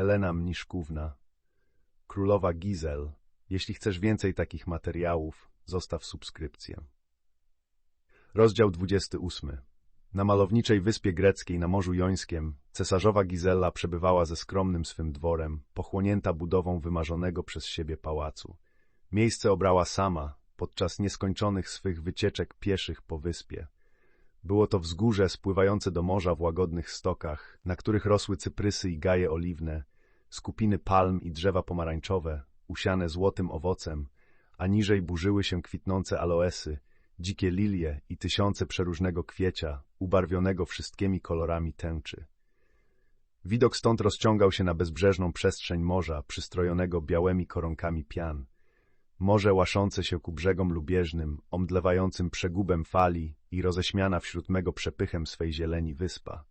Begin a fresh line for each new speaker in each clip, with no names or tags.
Helena Mniszkówna, królowa Gizel. Jeśli chcesz więcej takich materiałów, zostaw subskrypcję. Rozdział 28. Na malowniczej wyspie greckiej na Morzu Jońskiem cesarzowa Gizella przebywała ze skromnym swym dworem, pochłonięta budową wymarzonego przez siebie pałacu. Miejsce obrała sama, podczas nieskończonych swych wycieczek pieszych po wyspie. Było to wzgórze spływające do morza w łagodnych stokach, na których rosły cyprysy i gaje oliwne, skupiny palm i drzewa pomarańczowe, usiane złotym owocem, a niżej burzyły się kwitnące aloesy, dzikie lilie i tysiące przeróżnego kwiecia, ubarwionego wszystkimi kolorami tęczy. Widok stąd rozciągał się na bezbrzeżną przestrzeń morza, przystrojonego białymi koronkami pian. Morze łaszące się ku brzegom lubieżnym, omdlewającym przegubem fali i roześmiana wśród mego przepychem swej zieleni wyspa.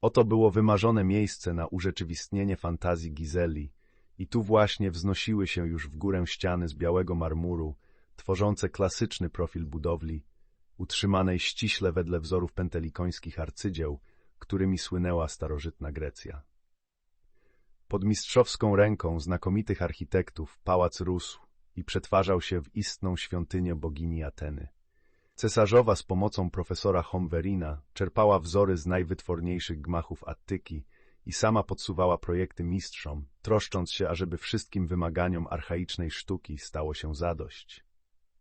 Oto było wymarzone miejsce na urzeczywistnienie fantazji Gizeli i tu właśnie wznosiły się już w górę ściany z białego marmuru, tworzące klasyczny profil budowli, utrzymanej ściśle wedle wzorów pentelikońskich arcydzieł, którymi słynęła starożytna Grecja. Pod mistrzowską ręką znakomitych architektów pałac rósł i przetwarzał się w istną świątynię bogini Ateny. Cesarzowa z pomocą profesora Homwerina czerpała wzory z najwytworniejszych gmachów Attyki i sama podsuwała projekty mistrzom, troszcząc się, ażeby wszystkim wymaganiom archaicznej sztuki stało się zadość.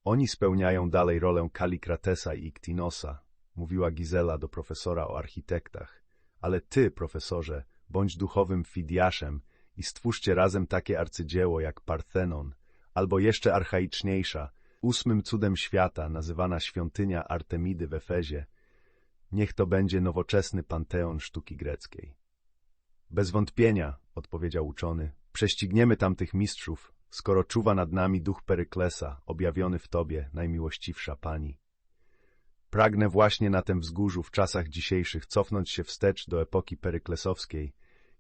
Oni spełniają dalej rolę Kalikratesa i Iktinosa, mówiła Gizela do profesora o architektach. Ale ty, profesorze, bądź duchowym Fidiaszem i stwórzcie razem takie arcydzieło jak Parthenon, albo jeszcze archaiczniejsza, ósmym cudem świata, nazywana świątynia Artemidy w Efezie. Niech to będzie nowoczesny panteon sztuki greckiej. Bez wątpienia, odpowiedział uczony, prześcigniemy tamtych mistrzów, skoro czuwa nad nami duch Peryklesa, objawiony w Tobie, najmiłościwsza Pani. Pragnę właśnie na tym wzgórzu w czasach dzisiejszych cofnąć się wstecz do epoki peryklesowskiej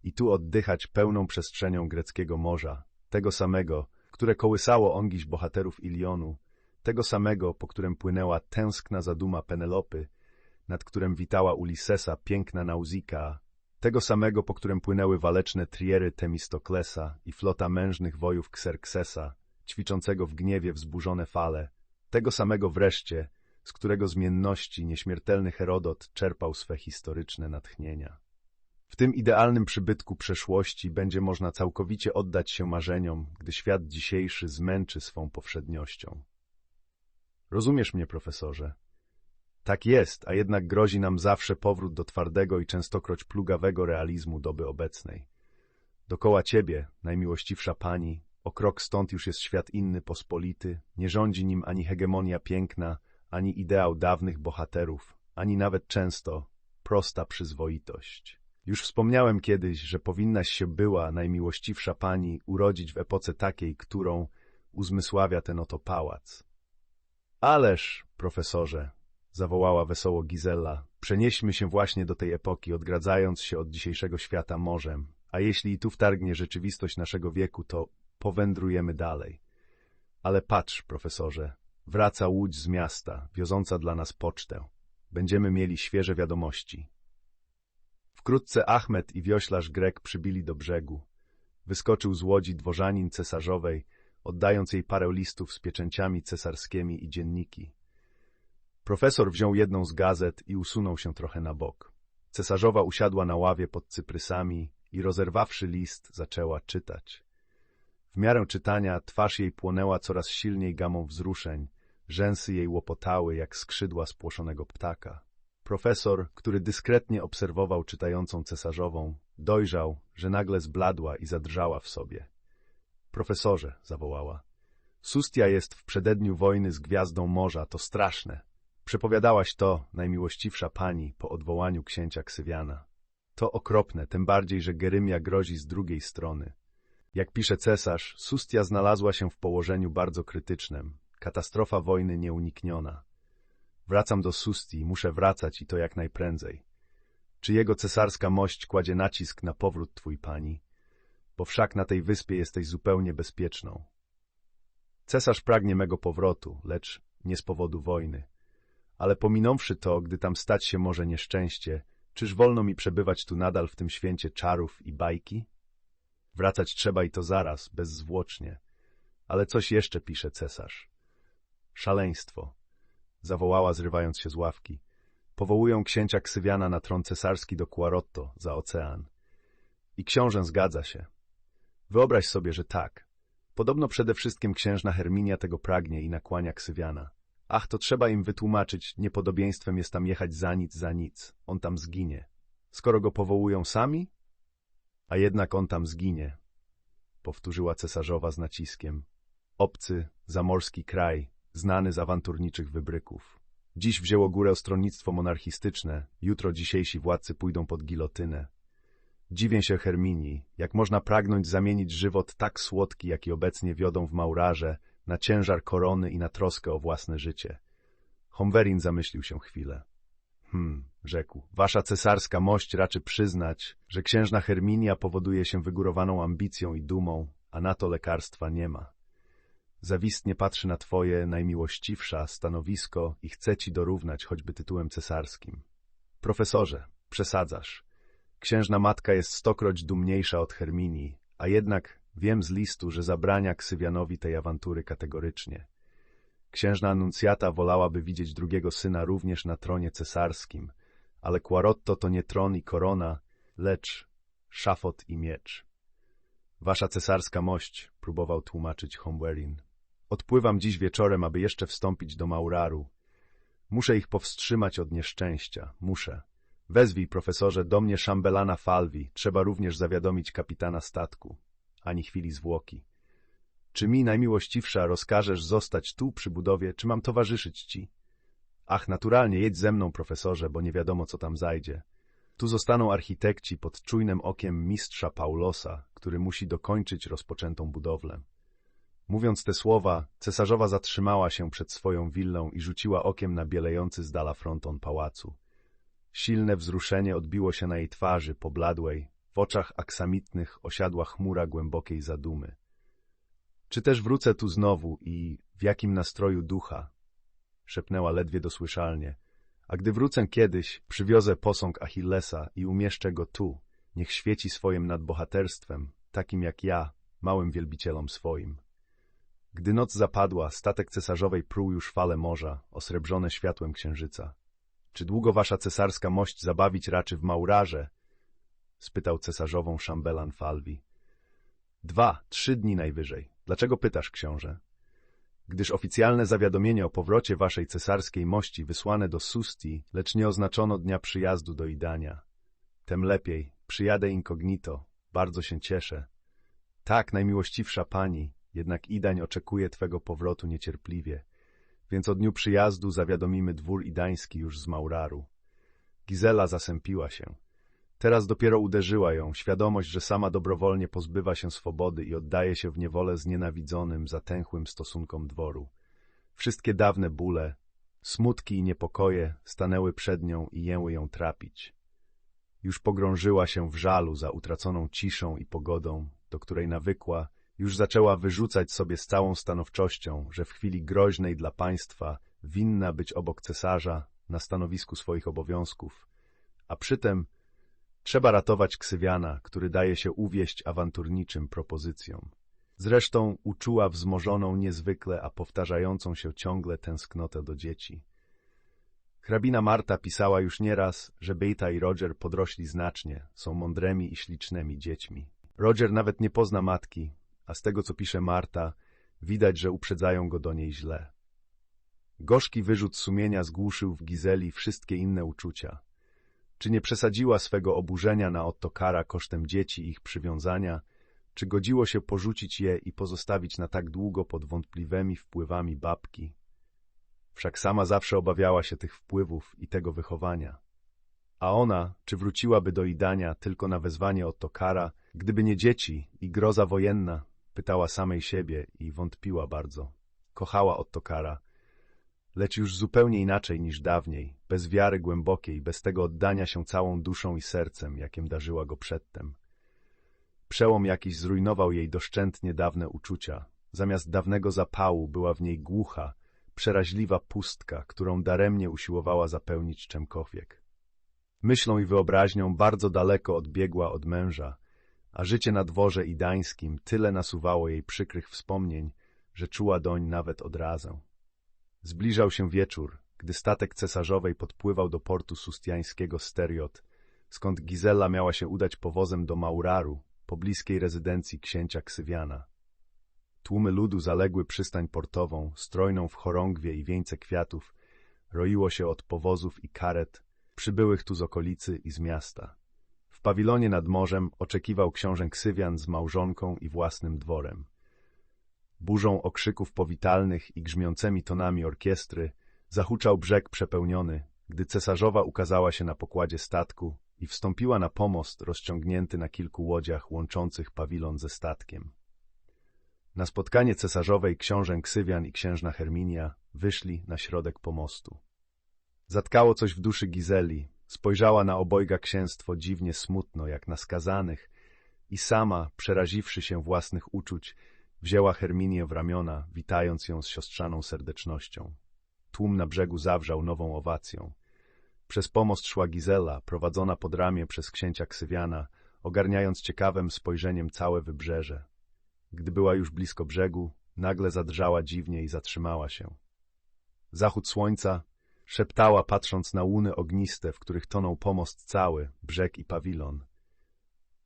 i tu oddychać pełną przestrzenią greckiego morza, tego samego, które kołysało ongiś bohaterów Ilionu, tego samego, po którym płynęła tęskna zaduma Penelopy, nad którym witała Ulisesa piękna Nauzika, tego samego, po którym płynęły waleczne triery Temistoklesa i flota mężnych wojów Xerxesa, ćwiczącego w gniewie wzburzone fale, tego samego wreszcie, z którego zmienności nieśmiertelny Herodot czerpał swe historyczne natchnienia. W tym idealnym przybytku przeszłości będzie można całkowicie oddać się marzeniom, gdy świat dzisiejszy zmęczy swą powszedniością. Rozumiesz mnie, profesorze? Tak jest, a jednak grozi nam zawsze powrót do twardego i częstokroć plugawego realizmu doby obecnej. Dokoła ciebie, najmiłościwsza pani, o krok stąd już jest świat inny, pospolity, nie rządzi nim ani hegemonia piękna, ani ideał dawnych bohaterów, ani nawet często prosta przyzwoitość. Już wspomniałem kiedyś, że powinnaś się była, najmiłościwsza pani, urodzić w epoce takiej, którą uzmysławia ten oto pałac. Ależ, profesorze, zawołała wesoło Gizella, przenieśmy się właśnie do tej epoki, odgradzając się od dzisiejszego świata morzem, a jeśli i tu wtargnie rzeczywistość naszego wieku, to powędrujemy dalej. Ale patrz, profesorze, wraca łódź z miasta, wioząca dla nas pocztę. Będziemy mieli świeże wiadomości. Wkrótce Achmed i wioślarz Grek przybili do brzegu. Wyskoczył z łodzi dworzanin cesarzowej, oddając jej parę listów z pieczęciami cesarskimi i dzienniki. Profesor wziął jedną z gazet i usunął się trochę na bok. Cesarzowa usiadła na ławie pod cyprysami i rozerwawszy list, zaczęła czytać. W miarę czytania twarz jej płonęła coraz silniej gamą wzruszeń, rzęsy jej łopotały jak skrzydła spłoszonego ptaka. Profesor, który dyskretnie obserwował czytającą cesarzową, dojrzał, że nagle zbladła i zadrżała w sobie. Profesorze, zawołała. Sustia jest w przededniu wojny z gwiazdą morza, to straszne. Przepowiadałaś to, najmiłościwsza pani, po odwołaniu księcia Ksywiana. To okropne, tym bardziej, że Gerymia grozi z drugiej strony. Jak pisze cesarz, Sustia znalazła się w położeniu bardzo krytycznym. Katastrofa wojny nieunikniona. Wracam do Sustii, muszę wracać i to jak najprędzej. Czy jego cesarska mość kładzie nacisk na powrót twój pani? Bo wszak na tej wyspie jesteś zupełnie bezpieczną. Cesarz pragnie mego powrotu, lecz nie z powodu wojny. Ale pominąwszy to, gdy tam stać się może nieszczęście, czyż wolno mi przebywać tu nadal w tym święcie czarów i bajki? Wracać trzeba i to zaraz, bezzwłocznie. Ale coś jeszcze pisze cesarz. Szaleństwo, zawołała zrywając się z ławki. Powołują księcia Ksywiana na tron cesarski do Quarotto, za ocean. I książę zgadza się. Wyobraź sobie, że tak. Podobno przede wszystkim księżna Herminia tego pragnie i nakłania Ksywiana. Ach, to trzeba im wytłumaczyć, niepodobieństwem jest tam jechać za nic, za nic. On tam zginie. Skoro go powołują sami? A jednak on tam zginie, powtórzyła cesarzowa z naciskiem. Obcy, zamorski kraj, znany z awanturniczych wybryków. Dziś wzięło górę stronnictwo monarchistyczne, jutro dzisiejsi władcy pójdą pod gilotynę. Dziwię się Herminii, jak można pragnąć zamienić żywot tak słodki, jaki obecnie wiodą w Maurarze, na ciężar korony i na troskę o własne życie. Homwerin zamyślił się chwilę. Hmm, rzekł, wasza cesarska mość raczy przyznać, że księżna Herminia powoduje się wygórowaną ambicją i dumą, a na to lekarstwa nie ma. Zawistnie patrzy na twoje, najmiłościwsza, stanowisko i chce ci dorównać choćby tytułem cesarskim. Profesorze, przesadzasz. Księżna matka jest stokroć dumniejsza od Herminii, a jednak wiem z listu, że zabrania Ksywianowi tej awantury kategorycznie. Księżna Anuncjata wolałaby widzieć drugiego syna również na tronie cesarskim, ale Quarotto to nie tron i korona, lecz szafot i miecz. Wasza cesarska mość, próbował tłumaczyć Homwerin. Odpływam dziś wieczorem, aby jeszcze wstąpić do Mauraru. Muszę ich powstrzymać od nieszczęścia, muszę. Wezwij, profesorze, do mnie szambelana Falwi, trzeba również zawiadomić kapitana statku. Ani chwili zwłoki. Czy mi, najmiłościwsza, rozkażesz zostać tu przy budowie, czy mam towarzyszyć ci? Ach, naturalnie, jedź ze mną, profesorze, bo nie wiadomo, co tam zajdzie. Tu zostaną architekci pod czujnym okiem mistrza Paulosa, który musi dokończyć rozpoczętą budowlę. Mówiąc te słowa, cesarzowa zatrzymała się przed swoją willą i rzuciła okiem na bielejący z dala fronton pałacu. Silne wzruszenie odbiło się na jej twarzy, pobladłej, w oczach aksamitnych osiadła chmura głębokiej zadumy. Czy też wrócę tu znowu i w jakim nastroju ducha? Szepnęła ledwie dosłyszalnie. A gdy wrócę kiedyś, przywiozę posąg Achillesa i umieszczę go tu. Niech świeci swoim nadbohaterstwem, takim jak ja, małym wielbicielom swoim. Gdy noc zapadła, statek cesarzowej pruł już fale morza, osrebrzone światłem księżyca. Czy długo wasza cesarska mość zabawić raczy w Maurarze? spytał cesarzową szambelan Falwi. Dwa, trzy dni najwyżej. Dlaczego pytasz, książę? Gdyż oficjalne zawiadomienie o powrocie waszej cesarskiej mości wysłane do Susti, lecz nie oznaczono dnia przyjazdu do Idania. Tem lepiej, przyjadę incognito, bardzo się cieszę. Tak, najmiłościwsza pani, jednak Idań oczekuje twego powrotu niecierpliwie, więc o dniu przyjazdu zawiadomimy dwór idański już z Mauraru. Gizela zasępiła się. Teraz dopiero uderzyła ją świadomość, że sama dobrowolnie pozbywa się swobody i oddaje się w niewolę znienawidzonym, zatęchłym stosunkom dworu. Wszystkie dawne bóle, smutki i niepokoje stanęły przed nią i jęły ją trapić. Już pogrążyła się w żalu za utraconą ciszą i pogodą, do której nawykła, już zaczęła wyrzucać sobie z całą stanowczością, że w chwili groźnej dla państwa winna być obok cesarza na stanowisku swoich obowiązków, a przytem trzeba ratować Ksywiana, który daje się uwieść awanturniczym propozycjom. Zresztą uczuła wzmożoną niezwykle, a powtarzającą się ciągle tęsknotę do dzieci. Hrabina Marta pisała już nieraz, że Bejta i Roger podrośli znacznie, są mądrymi i ślicznymi dziećmi. Roger nawet nie pozna matki, a z tego, co pisze Marta, widać, że uprzedzają go do niej źle. Gorzki wyrzut sumienia zgłuszył w Gizeli wszystkie inne uczucia. Czy nie przesadziła swego oburzenia na Ottokara kosztem dzieci i ich przywiązania, czy godziło się porzucić je i pozostawić na tak długo pod wątpliwymi wpływami babki? Wszak sama zawsze obawiała się tych wpływów i tego wychowania. A ona, czy wróciłaby do Idania tylko na wezwanie Ottokara, gdyby nie dzieci i groza wojenna, Pytała samej siebie i wątpiła bardzo. Kochała Ottokara, lecz już zupełnie inaczej niż dawniej, bez wiary głębokiej, bez tego oddania się całą duszą i sercem, jakim darzyła go przedtem. Przełom jakiś zrujnował jej doszczętnie dawne uczucia. Zamiast dawnego zapału była w niej głucha, przeraźliwa pustka, którą daremnie usiłowała zapełnić czemkolwiek. Myślą i wyobraźnią bardzo daleko odbiegła od męża, a życie na dworze idańskim tyle nasuwało jej przykrych wspomnień, że czuła doń nawet odrazę. Zbliżał się wieczór, gdy statek cesarzowej podpływał do portu sustiańskiego Steriot, skąd Gizella miała się udać powozem do Mauraru, pobliskiej rezydencji księcia Ksywiana. Tłumy ludu zaległy przystań portową, strojną w chorągwie i wieńce kwiatów, roiło się od powozów i karet, przybyłych tu z okolicy i z miasta. W pawilonie nad morzem oczekiwał książę Ksywian z małżonką i własnym dworem. Burzą okrzyków powitalnych i grzmiącymi tonami orkiestry zahuczał brzeg przepełniony, gdy cesarzowa ukazała się na pokładzie statku i wstąpiła na pomost rozciągnięty na kilku łodziach łączących pawilon ze statkiem. Na spotkanie cesarzowej książę Ksywian i księżna Herminia wyszli na środek pomostu. Zatkało coś w duszy Gizeli, spojrzała na obojga księstwo dziwnie smutno, jak na skazanych i sama, przeraziwszy się własnych uczuć, wzięła Herminię w ramiona, witając ją z siostrzaną serdecznością. Tłum na brzegu zawrzał nową owacją. Przez pomost szła Gizela, prowadzona pod ramię przez księcia Ksywiana, ogarniając ciekawym spojrzeniem całe wybrzeże. Gdy była już blisko brzegu, nagle zadrżała dziwnie i zatrzymała się. Zachód słońca szeptała, patrząc na łuny ogniste, w których tonął pomost cały, brzeg i pawilon.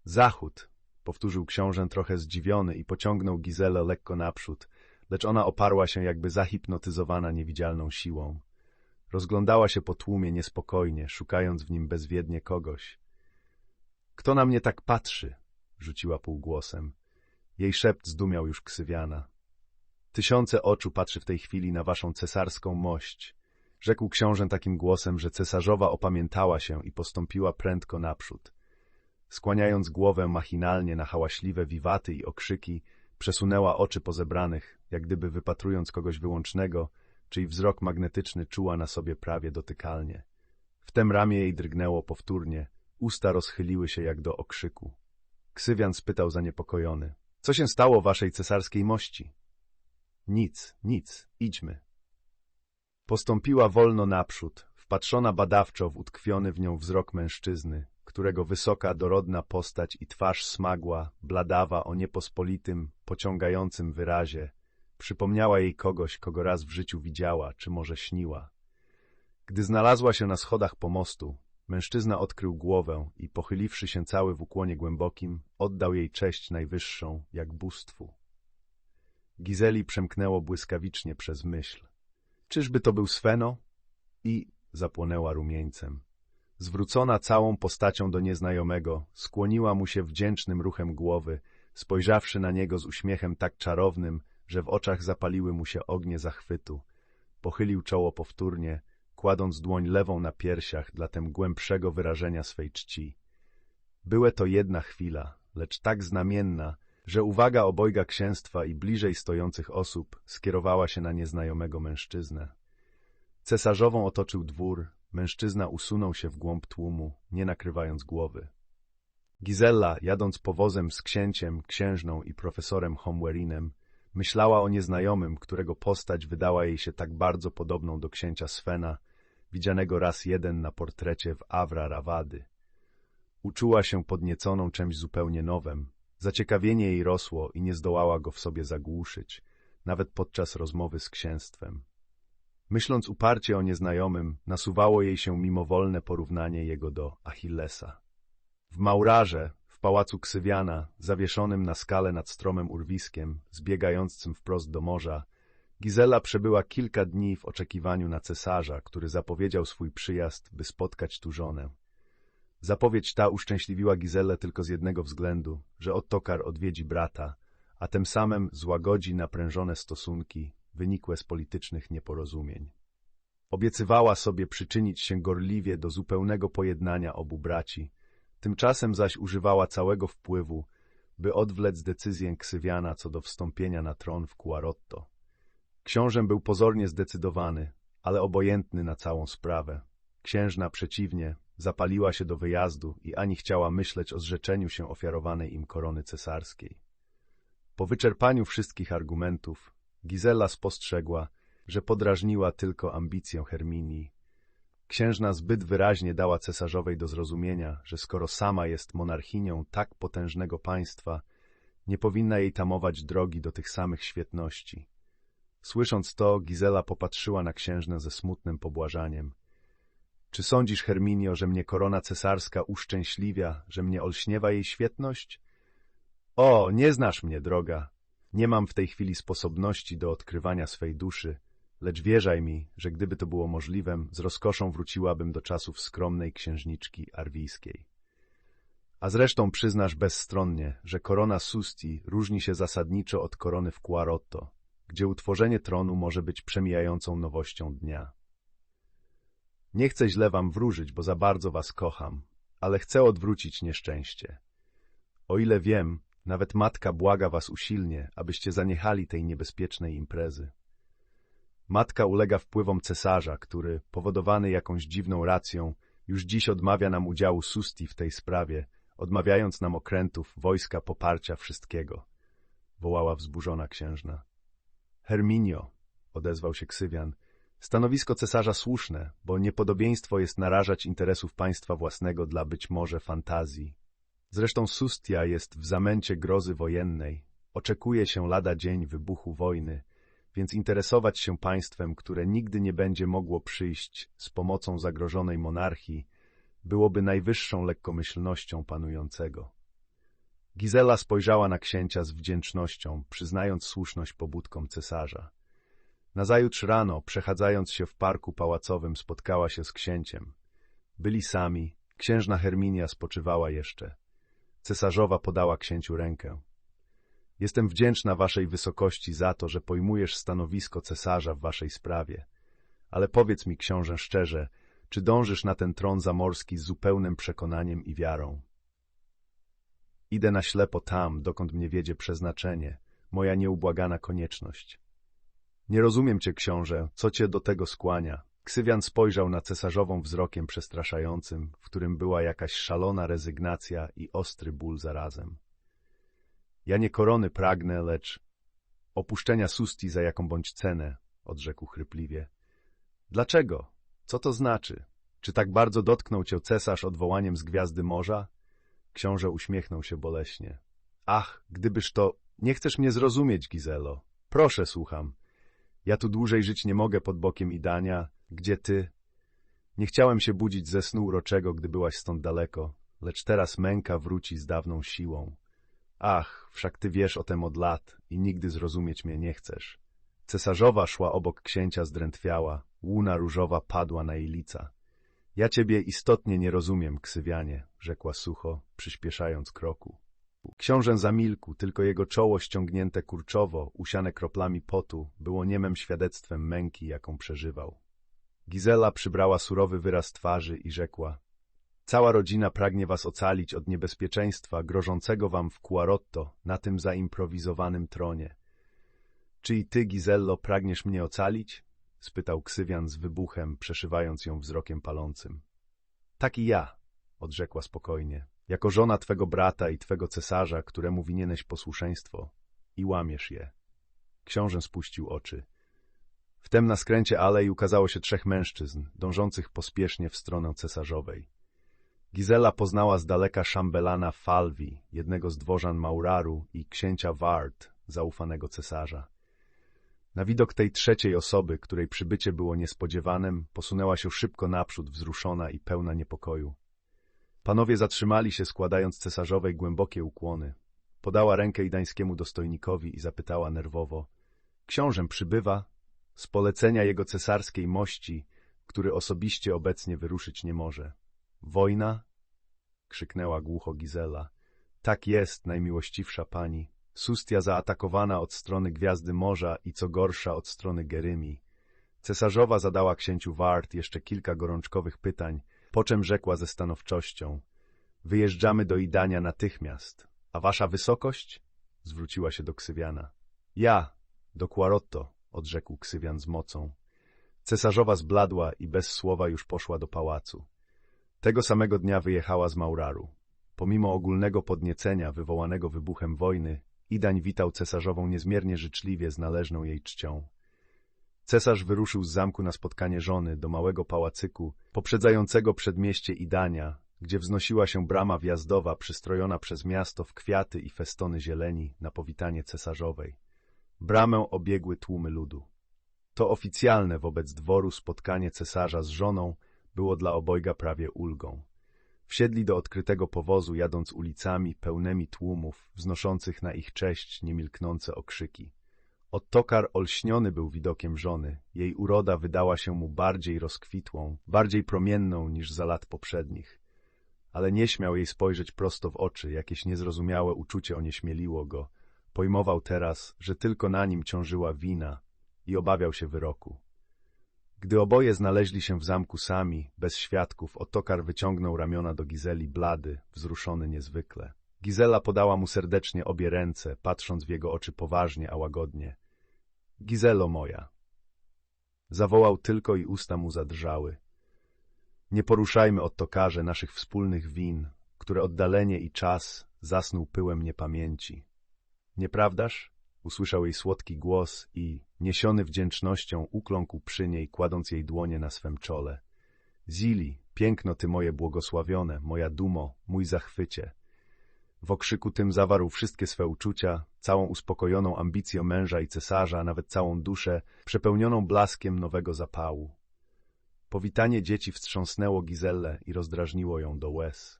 Zachód, powtórzył książę trochę zdziwiony i pociągnął Gizelę lekko naprzód, lecz ona oparła się jakby zahipnotyzowana niewidzialną siłą. Rozglądała się po tłumie niespokojnie, szukając w nim bezwiednie kogoś. Kto na mnie tak patrzy? rzuciła półgłosem. Jej szept zdumiał już ksywiana. Tysiące oczu patrzy w tej chwili na waszą cesarską mość. Rzekł książę takim głosem, że cesarzowa opamiętała się i postąpiła prędko naprzód. Skłaniając głowę machinalnie na hałaśliwe wiwaty i okrzyki, przesunęła oczy po zebranych, jak gdyby wypatrując kogoś wyłącznego, czyj wzrok magnetyczny czuła na sobie prawie dotykalnie. Wtem ramię jej drgnęło powtórnie, usta rozchyliły się jak do okrzyku. Ksywian spytał zaniepokojony. Co się stało waszej cesarskiej mości? Nic, nic, idźmy. Postąpiła wolno naprzód, wpatrzona badawczo w utkwiony w nią wzrok mężczyzny, którego wysoka, dorodna postać i twarz smagła, bladawa o niepospolitym, pociągającym wyrazie, przypomniała jej kogoś, kogo raz w życiu widziała, czy może śniła. Gdy znalazła się na schodach pomostu, mężczyzna odkrył głowę i, pochyliwszy się cały w ukłonie głębokim, oddał jej cześć najwyższą, jak bóstwu. Gizeli przemknęło błyskawicznie przez myśl. Czyżby to był Sveno? I zapłonęła rumieńcem. Zwrócona całą postacią do nieznajomego, skłoniła mu się wdzięcznym ruchem głowy, spojrzawszy na niego z uśmiechem tak czarownym, że w oczach zapaliły mu się ognie zachwytu. Pochylił czoło powtórnie, kładąc dłoń lewą na piersiach dla tem głębszego wyrażenia swej czci. Były to jedna chwila, lecz tak znamienna, że uwaga obojga księstwa i bliżej stojących osób skierowała się na nieznajomego mężczyznę. Cesarzową otoczył dwór, mężczyzna usunął się w głąb tłumu, nie nakrywając głowy. Gizella, jadąc powozem z księciem, księżną i profesorem Homwerinem, myślała o nieznajomym, którego postać wydała jej się tak bardzo podobną do księcia Svena, widzianego raz jeden na portrecie w Avra Rawady. Uczuła się podnieconą czymś zupełnie nowym. Zaciekawienie jej rosło i nie zdołała go w sobie zagłuszyć, nawet podczas rozmowy z księstwem. Myśląc uparcie o nieznajomym, nasuwało jej się mimowolne porównanie jego do Achillesa. W Maurarze, w pałacu Ksywiana, zawieszonym na skale nad stromym urwiskiem, zbiegającym wprost do morza, Gizela przebyła kilka dni w oczekiwaniu na cesarza, który zapowiedział swój przyjazd, by spotkać tu żonę. Zapowiedź ta uszczęśliwiła Gizelę tylko z jednego względu, że Ottokar odwiedzi brata, a tym samym złagodzi naprężone stosunki, wynikłe z politycznych nieporozumień. Obiecywała sobie przyczynić się gorliwie do zupełnego pojednania obu braci, tymczasem zaś używała całego wpływu, by odwlec decyzję Ksywiana co do wstąpienia na tron w Kuarotto. Książę był pozornie zdecydowany, ale obojętny na całą sprawę. Księżna przeciwnie, zapaliła się do wyjazdu i ani chciała myśleć o zrzeczeniu się ofiarowanej im korony cesarskiej. Po wyczerpaniu wszystkich argumentów, Gizela spostrzegła, że podrażniła tylko ambicję Herminii. Księżna zbyt wyraźnie dała cesarzowej do zrozumienia, że skoro sama jest monarchinią tak potężnego państwa, nie powinna jej tamować drogi do tych samych świetności. Słysząc to, Gizela popatrzyła na księżnę ze smutnym pobłażaniem. Czy sądzisz, Herminio, że mnie korona cesarska uszczęśliwia, że mnie olśniewa jej świetność? O, nie znasz mnie, droga. Nie mam w tej chwili sposobności do odkrywania swej duszy, lecz wierzaj mi, że gdyby to było możliwem, z rozkoszą wróciłabym do czasów skromnej księżniczki arwijskiej. A zresztą przyznasz bezstronnie, że korona Susti różni się zasadniczo od korony w Quarotto, gdzie utworzenie tronu może być przemijającą nowością dnia. Nie chcę źle wam wróżyć, bo za bardzo was kocham, ale chcę odwrócić nieszczęście. O ile wiem, nawet matka błaga was usilnie, abyście zaniechali tej niebezpiecznej imprezy. Matka ulega wpływom cesarza, który, powodowany jakąś dziwną racją, już dziś odmawia nam udziału Susti w tej sprawie, odmawiając nam okrętów, wojska, poparcia, wszystkiego. Wołała wzburzona księżna. Herminio, odezwał się Ksywian, stanowisko cesarza słuszne, bo niepodobieństwo jest narażać interesów państwa własnego dla być może fantazji. Zresztą Sustia jest w zamęcie grozy wojennej. Oczekuje się lada dzień wybuchu wojny, więc interesować się państwem, które nigdy nie będzie mogło przyjść z pomocą zagrożonej monarchii, byłoby najwyższą lekkomyślnością panującego. Gizela spojrzała na księcia z wdzięcznością, przyznając słuszność pobudkom cesarza. Nazajutrz rano, przechadzając się w parku pałacowym, spotkała się z księciem. Byli sami, księżna Herminia spoczywała jeszcze. Cesarzowa podała księciu rękę. Jestem wdzięczna waszej wysokości za to, że pojmujesz stanowisko cesarza w waszej sprawie. Ale powiedz mi, książę, szczerze, czy dążysz na ten tron zamorski z zupełnym przekonaniem i wiarą? Idę na ślepo tam, dokąd mnie wiedzie przeznaczenie, moja nieubłagana konieczność. Nie rozumiem cię, książę, co cię do tego skłania. Ksywian spojrzał na cesarzową wzrokiem przestraszającym, w którym była jakaś szalona rezygnacja i ostry ból zarazem. Ja nie korony pragnę, lecz opuszczenia Susti za jaką bądź cenę, odrzekł chrypliwie. Dlaczego? Co to znaczy? Czy tak bardzo dotknął cię cesarz odwołaniem z gwiazdy morza? Książę uśmiechnął się boleśnie. Ach, gdybyż to... Nie chcesz mnie zrozumieć, Gizelo. Proszę, słucham. Ja tu dłużej żyć nie mogę pod bokiem Idania, gdzie ty... Nie chciałem się budzić ze snu uroczego, gdy byłaś stąd daleko, lecz teraz męka wróci z dawną siłą. Ach, wszak ty wiesz o tem od lat i nigdy zrozumieć mnie nie chcesz. Cesarzowa szła obok księcia zdrętwiała, łuna różowa padła na jej lica. Ja ciebie istotnie nie rozumiem, ksywianie, rzekła sucho, przyspieszając kroku. Książę zamilkł, tylko jego czoło ściągnięte kurczowo, usiane kroplami potu, było niemem świadectwem męki, jaką przeżywał. Gizela przybrała surowy wyraz twarzy i rzekła Cała rodzina pragnie was ocalić od niebezpieczeństwa grożącego wam w Quarotto, na tym zaimprowizowanym tronie. Czy i ty, Gizello, pragniesz mnie ocalić? spytał Ksywian z wybuchem, przeszywając ją wzrokiem palącym. Tak i ja, odrzekła spokojnie, jako żona twego brata i twego cesarza, któremu winieneś posłuszeństwo, i łamiesz je. Książę spuścił oczy. Wtem na skręcie alei ukazało się trzech mężczyzn, dążących pospiesznie w stronę cesarzowej. Gizela poznała z daleka szambelana Falwi, jednego z dworzan Mauraru i księcia Ward, zaufanego cesarza. Na widok tej trzeciej osoby, której przybycie było niespodziewanym, posunęła się szybko naprzód, wzruszona i pełna niepokoju. Panowie zatrzymali się, składając cesarzowej głębokie ukłony. Podała rękę idańskiemu dostojnikowi i zapytała nerwowo — Książę przybywa? Z polecenia jego cesarskiej mości, który osobiście obecnie wyruszyć nie może. Wojna? krzyknęła głucho Gizela. Tak jest, najmiłościwsza pani. Sustia zaatakowana od strony Gwiazdy Morza i co gorsza od strony Gerymi. Cesarzowa zadała księciu Wart jeszcze kilka gorączkowych pytań, po czym rzekła ze stanowczością. Wyjeżdżamy do Idania natychmiast. A wasza wysokość? Zwróciła się do Ksywiana. Ja, do Quarotto, odrzekł Ksywian z mocą. Cesarzowa zbladła i bez słowa już poszła do pałacu. Tego samego dnia wyjechała z Mauraru. Pomimo ogólnego podniecenia wywołanego wybuchem wojny, Idań witał cesarzową niezmiernie życzliwie z należną jej czcią. Cesarz wyruszył z zamku na spotkanie żony do małego pałacyku, poprzedzającego przedmieście Idania, gdzie wznosiła się brama wjazdowa przystrojona przez miasto w kwiaty i festony zieleni na powitanie cesarzowej. Bramę obiegły tłumy ludu. To oficjalne wobec dworu spotkanie cesarza z żoną było dla obojga prawie ulgą. Wsiedli do odkrytego powozu, jadąc ulicami pełnymi tłumów, wznoszących na ich cześć niemilknące okrzyki. Ottokar olśniony był widokiem żony. Jej uroda wydała się mu bardziej rozkwitłą, bardziej promienną niż za lat poprzednich. Ale nie śmiał jej spojrzeć prosto w oczy, jakieś niezrozumiałe uczucie onieśmieliło go. Pojmował teraz, że tylko na nim ciążyła wina i obawiał się wyroku. Gdy oboje znaleźli się w zamku sami, bez świadków, Otokar wyciągnął ramiona do Gizeli blady, wzruszony niezwykle. Gizela podała mu serdecznie obie ręce, patrząc w jego oczy poważnie, a łagodnie. Gizelo moja. Zawołał tylko i usta mu zadrżały. Nie poruszajmy, Ottokarze, naszych wspólnych win, które oddalenie i czas zasnął pyłem niepamięci. Nieprawdaż? Usłyszał jej słodki głos i, niesiony wdzięcznością, ukląkł przy niej, kładąc jej dłonie na swem czole. Zili, piękno ty moje błogosławione, moja dumo, mój zachwycie. W okrzyku tym zawarł wszystkie swe uczucia, całą uspokojoną ambicję męża i cesarza, nawet całą duszę, przepełnioną blaskiem nowego zapału. Powitanie dzieci wstrząsnęło Gizellę i rozdrażniło ją do łez.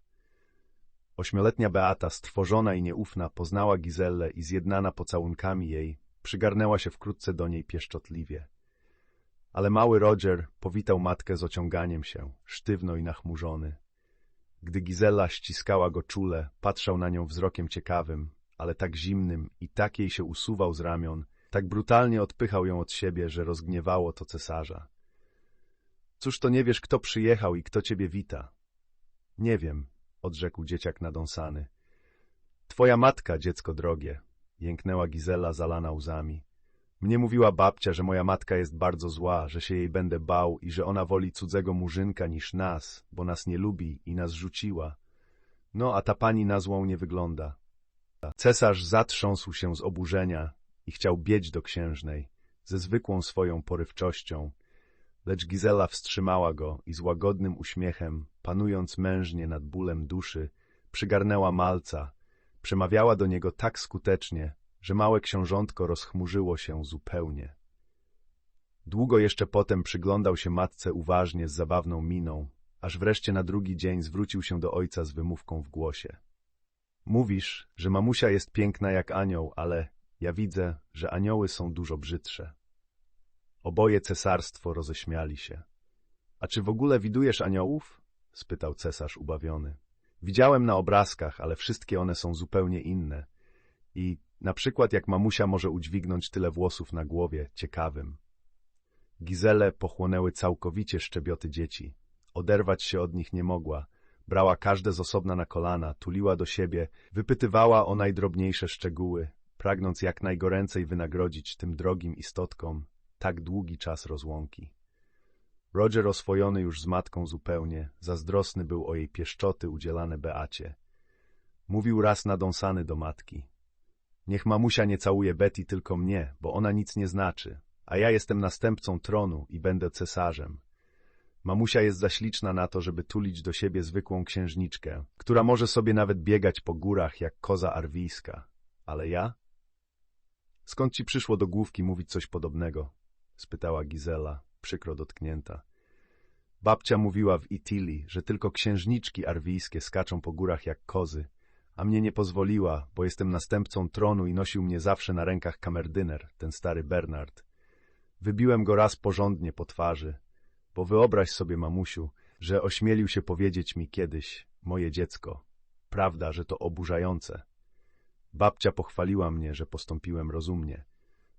Ośmioletnia Beata, strwożona i nieufna, poznała Gizellę i zjednana pocałunkami jej, przygarnęła się wkrótce do niej pieszczotliwie. Ale mały Roger powitał matkę z ociąganiem się, sztywno i nachmurzony. Gdy Gizella ściskała go czule, patrzał na nią wzrokiem ciekawym, ale tak zimnym i tak jej się usuwał z ramion, tak brutalnie odpychał ją od siebie, że rozgniewało to cesarza. Cóż to nie wiesz, kto przyjechał i kto ciebie wita? Nie wiem, odrzekł dzieciak nadąsany. Twoja matka, dziecko drogie, jęknęła Gizela zalana łzami. Mnie mówiła babcia, że moja matka jest bardzo zła, że się jej będę bał i że ona woli cudzego murzynka niż nas, bo nas nie lubi i nas rzuciła. No, a ta pani na złą nie wygląda. Cesarz zatrząsł się z oburzenia i chciał bieć do księżnej, ze zwykłą swoją porywczością, lecz Gizela wstrzymała go i z łagodnym uśmiechem, panując mężnie nad bólem duszy, przygarnęła malca, przemawiała do niego tak skutecznie, że małe książątko rozchmurzyło się zupełnie. Długo jeszcze potem przyglądał się matce uważnie z zabawną miną, aż wreszcie na drugi dzień zwrócił się do ojca z wymówką w głosie. Mówisz, że mamusia jest piękna jak anioł, ale ja widzę, że anioły są dużo brzydsze. Oboje cesarstwo roześmiali się. A czy w ogóle widujesz aniołów? spytał cesarz ubawiony. Widziałem na obrazkach, ale wszystkie one są zupełnie inne. I na przykład jak mamusia może udźwignąć tyle włosów na głowie, ciekawym. Gizele pochłonęły całkowicie szczebioty dzieci. Oderwać się od nich nie mogła. Brała każde z osobna na kolana, tuliła do siebie, wypytywała o najdrobniejsze szczegóły, pragnąc jak najgoręcej wynagrodzić tym drogim istotkom tak długi czas rozłąki. Roger oswojony już z matką zupełnie, zazdrosny był o jej pieszczoty udzielane Beacie. Mówił raz nadąsany do matki. Niech mamusia nie całuje Betty tylko mnie, bo ona nic nie znaczy, a ja jestem następcą tronu i będę cesarzem. Mamusia jest za śliczna na to, żeby tulić do siebie zwykłą księżniczkę, która może sobie nawet biegać po górach jak koza arwijska. Ale ja? Skąd ci przyszło do główki mówić coś podobnego? spytała Gizela, przykro dotknięta. Babcia mówiła w Itili, że tylko księżniczki arwijskie skaczą po górach jak kozy, a mnie nie pozwoliła, bo jestem następcą tronu i nosił mnie zawsze na rękach kamerdyner, ten stary Bernard. Wybiłem go raz porządnie po twarzy, bo wyobraź sobie, mamusiu, że ośmielił się powiedzieć mi kiedyś, moje dziecko, prawda, że to oburzające. Babcia pochwaliła mnie, że postąpiłem rozumnie.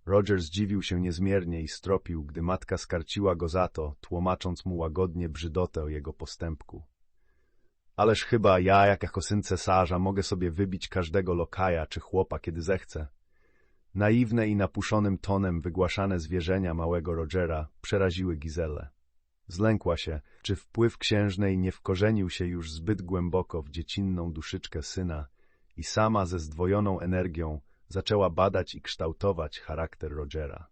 Roger zdziwił się niezmiernie i stropił, gdy matka skarciła go za to, tłumacząc mu łagodnie brzydotę jego postępku. Ależ chyba ja, jak jako syn cesarza, mogę sobie wybić każdego lokaja czy chłopa, kiedy zechcę. Naiwne i napuszonym tonem wygłaszane zwierzenia małego Rogera przeraziły Gizelę. Zlękła się, czy wpływ księżnej nie wkorzenił się już zbyt głęboko w dziecinną duszyczkę syna i sama ze zdwojoną energią zaczęła badać i kształtować charakter Rogera.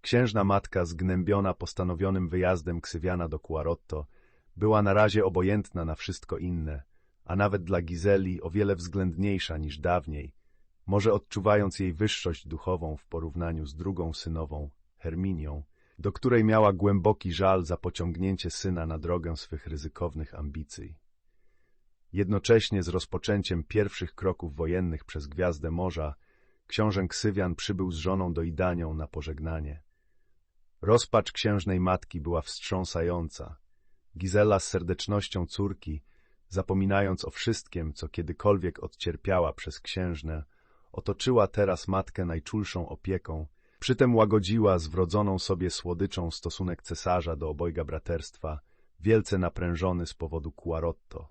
Księżna matka, zgnębiona postanowionym wyjazdem Ksywiana do Quarotto, była na razie obojętna na wszystko inne, a nawet dla Gizeli o wiele względniejsza niż dawniej, może odczuwając jej wyższość duchową w porównaniu z drugą synową, Herminią, do której miała głęboki żal za pociągnięcie syna na drogę swych ryzykownych ambicji. Jednocześnie z rozpoczęciem pierwszych kroków wojennych przez Gwiazdę Morza, książę Ksywian przybył z żoną do Idanią na pożegnanie. Rozpacz księżnej matki była wstrząsająca. Gizela z serdecznością córki, zapominając o wszystkim, co kiedykolwiek odcierpiała przez księżnę, otoczyła teraz matkę najczulszą opieką, przytem łagodziła z wrodzoną sobie słodyczą stosunek cesarza do obojga braterstwa, wielce naprężony z powodu Quarotto.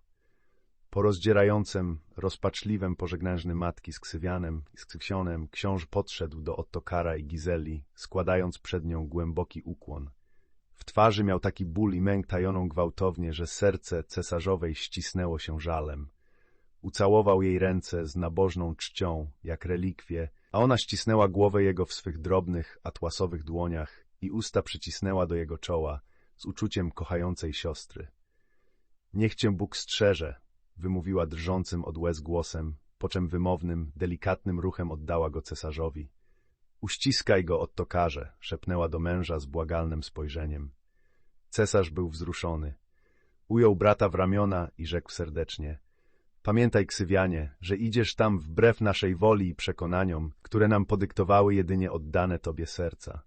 Po rozdzierającym, rozpaczliwym pożegnężny matki z Ksywianem i z Ksywsionem, książ podszedł do Ottokara i Gizeli, składając przed nią głęboki ukłon. W twarzy miał taki ból i męk tajoną gwałtownie, że serce cesarzowej ścisnęło się żalem. Ucałował jej ręce z nabożną czcią, jak relikwie, a ona ścisnęła głowę jego w swych drobnych, atłasowych dłoniach i usta przycisnęła do jego czoła z uczuciem kochającej siostry. Niech cię Bóg strzeże, wymówiła drżącym od łez głosem, po czym wymownym, delikatnym ruchem oddała go cesarzowi. Uściskaj go, Ottokarze, szepnęła do męża z błagalnym spojrzeniem. Cesarz był wzruszony. Ujął brata w ramiona i rzekł serdecznie. Pamiętaj, Ksywianie, że idziesz tam wbrew naszej woli i przekonaniom, które nam podyktowały jedynie oddane tobie serca.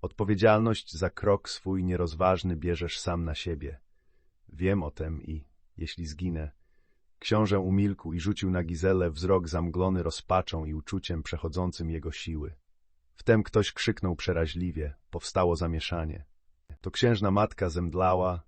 Odpowiedzialność za krok swój nierozważny bierzesz sam na siebie. Wiem o tem i, jeśli zginę, książę umilkł i rzucił na Gizelę wzrok zamglony rozpaczą i uczuciem przechodzącym jego siły. Wtem ktoś krzyknął przeraźliwie, powstało zamieszanie. To księżna matka zemdlała,